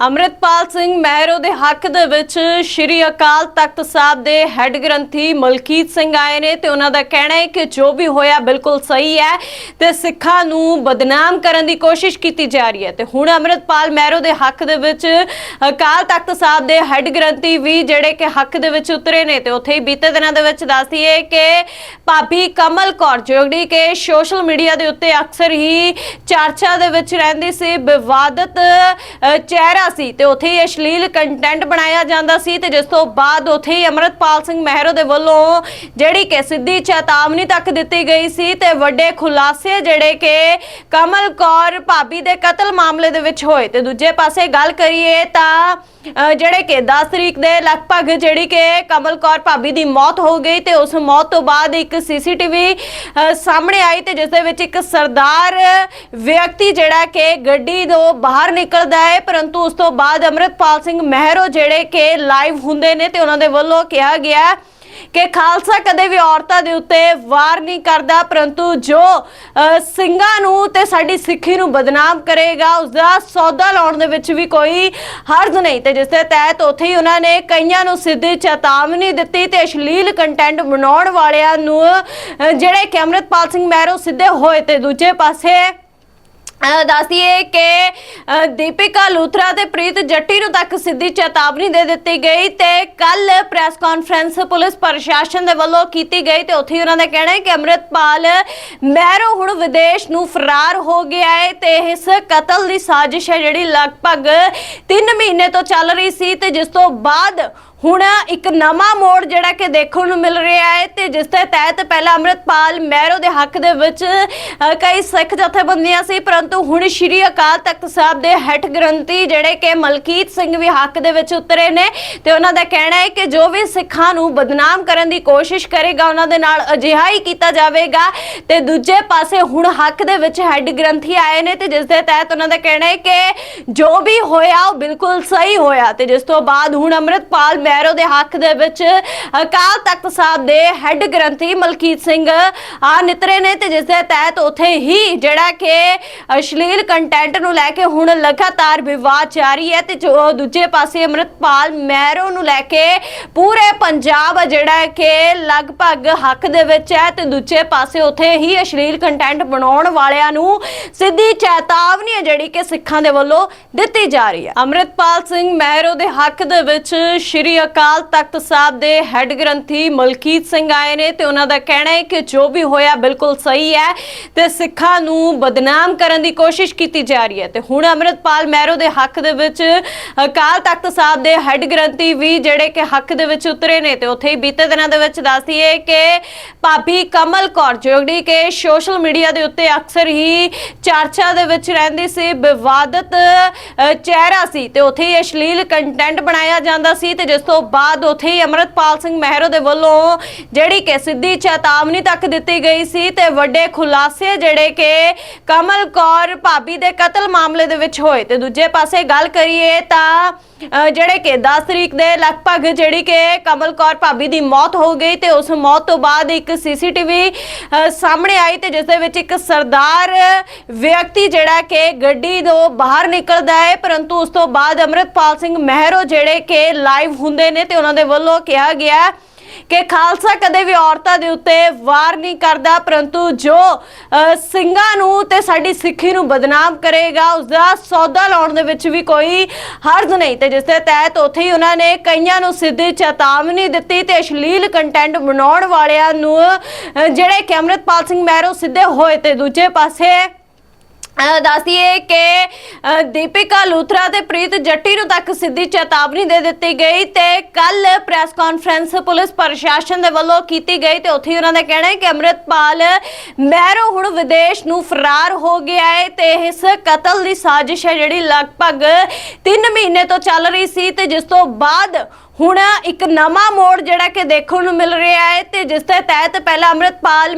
ਅੰਮ੍ਰਿਤਪਾਲ ਸਿੰਘ ਮਹਿਰੋ ਦੇ ਹੱਕ ਦੇ ਵਿੱਚ ਸ਼੍ਰੀ ਅਕਾਲ ਤਖਤ ਸਾਹਿਬ ਦੇ ਹੈੱਡ ਗ੍ਰੰਥੀ ਮਲਕੀਤ ਸਿੰਘ ਆਏ ਨੇ ਤੇ ਉਹਨਾਂ ਦਾ ਕਹਿਣਾ ਹੈ ਕਿ ਜੋ ਵੀ ਹੋਇਆ ਬਿਲਕੁਲ ਸਹੀ ਹੈ ਤੇ ਸਿੱਖਾਂ ਨੂੰ ਬਦਨਾਮ ਕਰਨ ਦੀ ਕੋਸ਼ਿਸ਼ ਕੀਤੀ ਜਾ ਰਹੀ ਹੈ। ਤੇ ਹੁਣ ਅੰਮ੍ਰਿਤਪਾਲ ਮਹਿਰੋ ਦੇ ਹੱਕ ਦੇ ਵਿੱਚ ਅਕਾਲ ਤਖਤ ਸਾਹਿਬ ਦੇ ਹੈੱਡ ਗ੍ਰੰਥੀ ਵੀ ਜਿਹੜੇ ਕਿ ਹੱਕ ਦੇ ਵਿੱਚ ਉਤਰੇ ਨੇ ਤੇ ਉੱਥੇ ਹੀ ਬੀਤੇ ਦਿਨਾਂ ਦੇ ਵਿੱਚ ਦੱਸਦੀ ਹੈ ਕਿ ਭਾਬੀ ਕਮਲ ਕੌਰ ਜਿਹੜੀ ਕਿ ਸੋਸ਼ਲ ਮੀਡੀਆ ਦੇ ਉੱਤੇ ਅਕਸਰ ਹੀ ਚਰਚਾ ਦੇ ਵਿੱਚ ਰਹਿੰਦੀ ਸੀ, ਵਿਵਾਦਤ ਚਿਹਰਾ ਚਿਹਰਾ ਸੀ ਤੇ ਉੱਥੇ ਹੀ ਅਸ਼ਲੀਲ ਕੰਟੈਂਟ ਬਣਾਇਆ ਜਾਂਦਾ ਸੀ ਤੇ ਜਿਸ ਤੋਂ ਬਾਅਦ ਉੱਥੇ ਹੀ ਅਮਰਤਪਾਲ ਸਿੰਘ ਮਹਿਰੋ ਦੇ ਵੱਲੋਂ ਜਿਹੜੀ ਕਿ ਸਿੱਧੀ ਚੇਤਾਵਨੀ ਤੱਕ ਦਿੱਤੀ ਗਈ ਸੀ ਤੇ ਵੱਡੇ ਖੁਲਾਸੇ ਜਿਹੜੇ ਕਿ ਕਮਲ ਕੌਰ ਭਾਬੀ ਦੇ ਕਤਲ ਮਾਮਲੇ ਦੇ ਵਿੱਚ ਹੋਏ। ਤੇ ਦੂਜੇ ਪਾਸੇ ਗੱਲ ਕਰੀਏ ਤਾਂ ਜਿਹੜੇ ਕਿ 10 ਤਰੀਕ ਦੇ ਲਗਭਗ ਜਿਹੜੀ ਕਿ ਕਮਲ ਕੌਰ ਭਾਬੀ ਦੀ ਮੌਤ ਹੋ ਗਈ ਤੇ ਉਸ ਮੌਤ ਤੋਂ ਬਾਅਦ ਇੱਕ ਸੀਸੀਟੀਵੀ ਸਾਹਮਣੇ ਆਈ ਤੇ ਜਿਸ ਦੇ ਵਿੱਚ ਇੱਕ ਸਰਦਾਰ ਵਿਅਕਤੀ ਜਿਹੜਾ ਕਿ ਗੱਡੀ ਤੋਂ ਬਾਹਰ ਨਿਕਲਦਾ ਹੈ, ਪਰੰਤੂ ਉਸ ਤੋਂ ਬਾਅਦ ਅਮਰਿਤਪਾਲ ਸਿੰਘ ਮਹਿਰੋ ਜਿਹੜੇ ਕਿ ਲਾਈਵ ਹੁੰਦੇ ਨੇ ਤੇ ਉਹਨਾਂ ਦੇ ਵੱਲੋਂ ਕਿਹਾ ਗਿਆ ਕਿ ਖਾਲਸਾ ਕਦੇ ਵੀ ਔਰਤਾਂ ਦੇ ਉੱਤੇ ਵਾਰ ਨਹੀਂ ਕਰਦਾ, ਪਰੰਤੂ ਜੋ ਸਿੰਘਾਂ ਨੂੰ ਤੇ ਸਾਡੀ ਸਿੱਖੀ ਨੂੰ ਬਦਨਾਮ ਕਰੇਗਾ ਉਸ ਦਾ ਸੌਦਾ ਲਾਉਣ ਦੇ ਵਿੱਚ ਵੀ ਕੋਈ ਹਰਜ਼ ਨਹੀਂ। ਤੇ ਜਿਸ ਦੇ ਤਹਿਤ ਉੱਥੇ ਹੀ ਉਹਨਾਂ ਨੇ ਕਈਆਂ ਨੂੰ ਸਿੱਧੀ ਚੇਤਾਵਨੀ ਦਿੱਤੀ ਤੇ ਅਸ਼ਲੀਲ ਕੰਟੈਂਟ ਬਣਾਉਣ ਵਾਲਿਆਂ ਨੂੰ ਜਿਹੜੇ ਕਿ ਅੰਮ੍ਰਿਤਪਾਲ ਸਿੰਘ ਮਹਿਰੋ ਸਿੱਧੇ ਹੋਏ ਤੇ ਦੂਜੇ ਪਾਸੇ ਅਹ ਦੱਸਦੀਏ ਕਿ ਦੀਪਿਕਾ ਲੂਥਰਾ ਤੇ ਪ੍ਰੀਤ ਜੱਟੀ ਨੂੰ ਤੱਕ ਸਿੱਧੀ ਚੇਤਾਵਨੀ ਦੇ ਦਿੱਤੀ ਗਈ ਤੇ ਕੱਲ ਪ੍ਰੈਸ ਕਾਨਫਰੰਸ ਪੁਲਿਸ ਪ੍ਰਸ਼ਾਸਨ ਦੇ ਵੱਲੋਂ ਕੀਤੀ ਗਈ ਤੇ ਉੱਥੇ ਹੀ ਉਹਨਾਂ ਦਾ ਕਹਿਣਾ ਹੈ ਕਿ ਅੰਮ੍ਰਿਤਪਾਲ ਮਹਿਰੋ ਹੁਣ ਵਿਦੇਸ਼ ਨੂੰ ਫਰਾਰ ਹੋ ਗਿਆ ਹੈ ਤੇ ਇਸ ਕਤਲ ਦੀ ਸਾਜ਼ਿਸ਼ ਹੈ ਜਿਹੜੀ ਲਗਭਗ 3 ਮਹੀਨੇ ਤੋਂ ਚੱਲ ਰਹੀ ਸੀ ਤੇ ਜਿਸ ਤੋਂ ਬਾਅਦ ਹੁਣ ਇੱਕ ਨਵਾਂ ਮੋੜ ਜਿਹੜਾ ਕਿ ਦੇਖਣ ਨੂੰ ਮਿਲ ਰਿਹਾ ਹੈ ਤੇ ਜਿਸ ਦੇ ਤਹਿਤ ਪਹਿਲਾਂ ਅੰਮ੍ਰਿਤਪਾਲ ਮਹਿਰੋ ਦੇ ਹੱਕ ਦੇ ਵਿੱਚ ਕਈ ਸਿੱਖ ਜਥੇਬੰਦੀਆਂ ਸੀ, ਪਰੰਤੂ ਹੁਣ ਸ਼੍ਰੀ ਅਕਾਲ ਤਖਤ ਸਾਹਿਬ ਦੇ ਹੈੱਡ ਗ੍ਰੰਥੀ ਜਿਹੜੇ ਕਿ ਮਲਕੀਤ ਸਿੰਘ ਵੀ ਹੱਕ ਦੇ ਵਿੱਚ ਉਤਰੇ ਨੇ ਤੇ ਉਹਨਾਂ ਦਾ ਕਹਿਣਾ ਹੈ ਕਿ ਜੋ ਵੀ ਸਿੱਖਾਂ ਨੂੰ ਬਦਨਾਮ ਕਰਨ ਦੀ ਕੋਸ਼ਿਸ਼ ਕਰੇਗਾ, ਉਹਨਾਂ ਦੇ ਨਾਲ ਅਜਿਹਾ ਹੀ ਕੀਤਾ ਜਾਵੇਗਾ। ਤੇ ਦੂਜੇ ਪਾਸੇ ਹੁਣ ਹੱਕ ਦੇ ਵਿੱਚ ਹੈੱਡ ਗ੍ਰੰਥੀ ਆਏ ਨੇ ਤੇ ਜਿਸ ਦੇ ਤਹਿਤ ਉਹਨਾਂ ਦਾ ਕਹਿਣਾ ਹੈ ਕਿ ਜੋ ਵੀ ਹੋਇਆ ਉਹ ਬਿਲਕੁਲ ਸਹੀ ਹੋਇਆ ਤੇ ਜਿਸ ਤੋਂ ਬਾਅਦ ਹੁਣ ਅੰਮ੍ਰਿਤਪਾਲ ਮਹਿਰੋ ਦੇ ਹੱਕ ਦੇ ਵਿੱਚ ਅਕਾਲ ਤਖਤ ਸਾਹਿਬ ਦੇ ਹੈੱਡ ਗ੍ਰੰਥੀ ਮਲਕੀਤ ਸਿੰਘ ਆ ਨਿਤਰੇ ਨੇ ਤੇ ਜਿਸ ਦੇ ਤਹਿਤ ਉੱਥੇ ਹੀ ਜਿਹੜਾ ਕਿ ਅਸ਼ਲੀਲ ਕੰਟੈਂਟ ਨੂੰ ਲੈ ਕੇ ਹੁਣ ਲਗਾਤਾਰ ਵਿਵਾਦ ਜਾਰੀ ਹੈ ਤੇ ਜੋ ਦੂਜੇ ਪਾਸੇ ਅੰਮ੍ਰਿਤਪਾਲ ਮਹਿਰੋ ਨੂੰ ਲੈ ਕੇ ਪੂਰੇ ਪੰਜਾਬ ਜਿਹੜਾ ਕਿ ਲਗਭਗ ਹੱਕ ਦੇ ਵਿੱਚ ਹੈ ਤੇ ਦੂਜੇ ਪਾਸੇ ਉੱਥੇ ਹੀ ਅਸ਼ਲੀਲ ਕੰਟੈਂਟ ਬਣਾਉਣ ਵਾਲਿਆਂ ਨੂੰ ਸਿੱਧੀ ਚੇਤਾਵਨੀ ਹੈ ਜਿਹੜੀ ਕਿ ਸਿੱਖਾਂ ਦੇ ਵੱਲੋਂ ਦਿੱਤੀ ਜਾ ਰਹੀ ਹੈ। ਅੰਮ੍ਰਿਤਪਾਲ ਸਿੰਘ ਮਹਿਰੋ ਦੇ ਹੱਕ ਦੇ ਵਿੱਚ ਸ਼੍ਰੀ ਅਕਾਲ ਤਖਤ ਸਾਹਿਬ ਦੇ ਹੈੱਡ ਗ੍ਰੰਥੀ ਮਲਕੀਤ ਸਿੰਘ ਆਏ ਨੇ ਤੇ ਉਹਨਾਂ ਦਾ ਕਹਿਣਾ ਹੈ ਕਿ ਜੋ ਵੀ ਹੋਇਆ ਬਿਲਕੁਲ ਸਹੀ ਹੈ ਤੇ ਸਿੱਖਾਂ ਨੂੰ ਬਦਨਾਮ ਕਰਨ ਦੀ ਕੋਸ਼ਿਸ਼ ਕੀਤੀ ਜਾ ਰਹੀ ਹੈ ਤੇ ਹੁਣ ਅੰਮ੍ਰਿਤਪਾਲ ਮਹਿਰੋ ਦੇ ਹੱਕ ਦੇ ਵਿੱਚ ਅਕਾਲ ਤਖਤ ਸਾਹਿਬ ਦੇ ਹੈੱਡ ਗ੍ਰੰਥੀ ਵੀ ਜਿਹੜੇ ਕਿ ਹੱਕ ਦੇ ਵਿੱਚ ਉਤਰੇ ਨੇ ਤੇ ਉੱਥੇ ਹੀ ਬੀਤੇ ਦਿਨਾਂ ਦੇ ਵਿੱਚ ਦੱਸਦੀ ਹੈ ਕਿ ਭਾਬੀ ਕਮਲ ਕੌਰ ਜਿਹੜੀ ਕਿ ਸੋਸ਼ਲ ਮੀਡੀਆ ਦੇ ਉੱਤੇ ਅਕਸਰ ਹੀ ਚਰਚਾ ਦੇ ਵਿੱਚ ਰਹਿੰਦੀ ਸੀ, ਵਿਵਾਦਤ ਚਿਹਰਾ ਸੀ ਤੇ ਉੱਥੇ ਹੀ ਅਸ਼ਲੀਲ ਕੰਟੈਂਟ ਬਣਾਇਆ ਜਾਂਦਾ ਸੀ ਤੇ ਜਿਸ ਤੋਂ ਬਾਅਦ ਉੱਥੇ ਹੀ ਅਮਰਤਪਾਲ ਸਿੰਘ ਮਹਿਰੋ ਦੇ ਵੱਲੋਂ ਜਿਹੜੀ ਕਿ ਸਿੱਧੀ ਚੇਤਾਵਨੀ ਤੱਕ ਦਿੱਤੀ ਗਈ ਸੀ ਤੇ ਵੱਡੇ ਖੁਲਾਸੇ ਜਿਹੜੇ ਕਿ ਕਮਲ ਕੌਰ ਭਾਬੀ ਦੇ ਕਤਲ ਮਾਮਲੇ ਦੇ ਵਿੱਚ ਹੋਏ ਤੇ ਦੂਜੇ ਪਾਸੇ ਗੱਲ ਕਰੀਏ ਤਾਂ ਜਿਹੜੇ ਕਿ 10 ਤਰੀਕ ਦੇ ਲਗਭਗ ਜਿਹੜੀ ਕਿ ਕਮਲ ਕੌਰ ਭਾਬੀ ਦੀ ਮੌਤ ਹੋ ਗਈ ਤੇ ਉਸ ਮੌਤ ਤੋਂ ਬਾਅਦ ਇੱਕ ਸੀਸੀਟੀਵੀ ਸਾਹਮਣੇ ਆਈ ਤੇ ਜਿਸ ਦੇ ਵਿੱਚ ਇੱਕ ਸਰਦਾਰ ਵਿਅਕਤੀ ਜਿਹੜਾ ਕਿ ਗੱਡੀ ਤੋਂ ਬਾਹਰ ਨਿਕਲਦਾ ਹੈ, ਪਰੰਤੂ ਉਸ ਤੋਂ ਬਾਅਦ ਅਮਰਿਤਪਾਲ ਸਿੰਘ ਮਹਿਰੋ ਜਿਹੜੇ ਕਿ ਲਾਈਵ ਹੁੰਦੇ ਨੇ ਤੇ ਉਹਨਾਂ ਦੇ ਵੱਲੋਂ ਕਿਹਾ ਗਿਆ ਕਿ ਖਾਲਸਾ ਕਦੇ ਵੀ ਔਰਤਾਂ ਦੇ ਉੱਤੇ ਵਾਰ ਨਹੀਂ ਕਰਦਾ, ਪਰੰਤੂ ਜੋ ਸਿੰਘਾਂ ਨੂੰ ਤੇ ਸਾਡੀ ਸਿੱਖੀ ਨੂੰ ਬਦਨਾਮ ਕਰੇਗਾ ਉਸ ਦਾ ਸੌਦਾ ਲਾਉਣ ਦੇ ਵਿੱਚ ਵੀ ਕੋਈ ਹਰਜ਼ ਨਹੀਂ। ਤੇ ਜਿਸ ਦੇ ਤਹਿਤ ਉੱਥੇ ਹੀ ਉਹਨਾਂ ਨੇ ਕਈਆਂ ਨੂੰ ਸਿੱਧੀ ਚੇਤਾਵਨੀ ਦਿੱਤੀ ਤੇ ਅਸ਼ਲੀਲ ਕੰਟੈਂਟ ਬਣਾਉਣ ਵਾਲਿਆਂ ਨੂੰ ਜਿਹੜੇ ਕਿ ਅੰਮ੍ਰਿਤਪਾਲ ਸਿੰਘ ਮਹਿਰੋ ਸਿੱਧੇ ਹੋਏ ਤੇ ਦੂਜੇ ਪਾਸੇ ਅਹ ਦੱਸਦੀਏ ਕਿ ਦੀਪਿਕਾ ਲੂਥਰਾ ਤੇ ਪ੍ਰੀਤ ਜੱਟੀ ਨੂੰ ਤੱਕ ਸਿੱਧੀ ਚੇਤਾਵਨੀ ਦੇ ਦਿੱਤੀ ਗਈ ਤੇ ਕੱਲ ਪ੍ਰੈਸ ਕਾਨਫਰੰਸ ਪੁਲਿਸ ਪ੍ਰਸ਼ਾਸਨ ਦੇ ਵੱਲੋਂ ਕੀਤੀ ਗਈ ਤੇ ਉੱਥੇ ਹੀ ਉਹਨਾਂ ਦਾ ਕਹਿਣਾ ਹੈ ਕਿ ਅੰਮ੍ਰਿਤਪਾਲ ਮਹਿਰੋ ਹੁਣ ਵਿਦੇਸ਼ ਨੂੰ ਫਰਾਰ ਹੋ ਗਿਆ ਹੈ ਤੇ ਇਸ ਕਤਲ ਦੀ ਸਾਜ਼ਿਸ਼ ਹੈ ਜਿਹੜੀ ਲਗਭਗ 3 ਮਹੀਨੇ ਤੋਂ ਚੱਲ ਰਹੀ ਸੀ ਤੇ ਜਿਸ ਤੋਂ ਬਾਅਦ ਹੁਣ ਇੱਕ ਨਵਾਂ ਮੋੜ ਜਿਹੜਾ ਕਿ ਦੇਖਣ ਨੂੰ ਮਿਲ ਰਿਹਾ ਹੈ ਤੇ ਜਿਸ ਦੇ ਤਹਿਤ ਪਹਿਲਾਂ ਅੰਮ੍ਰਿਤਪਾਲ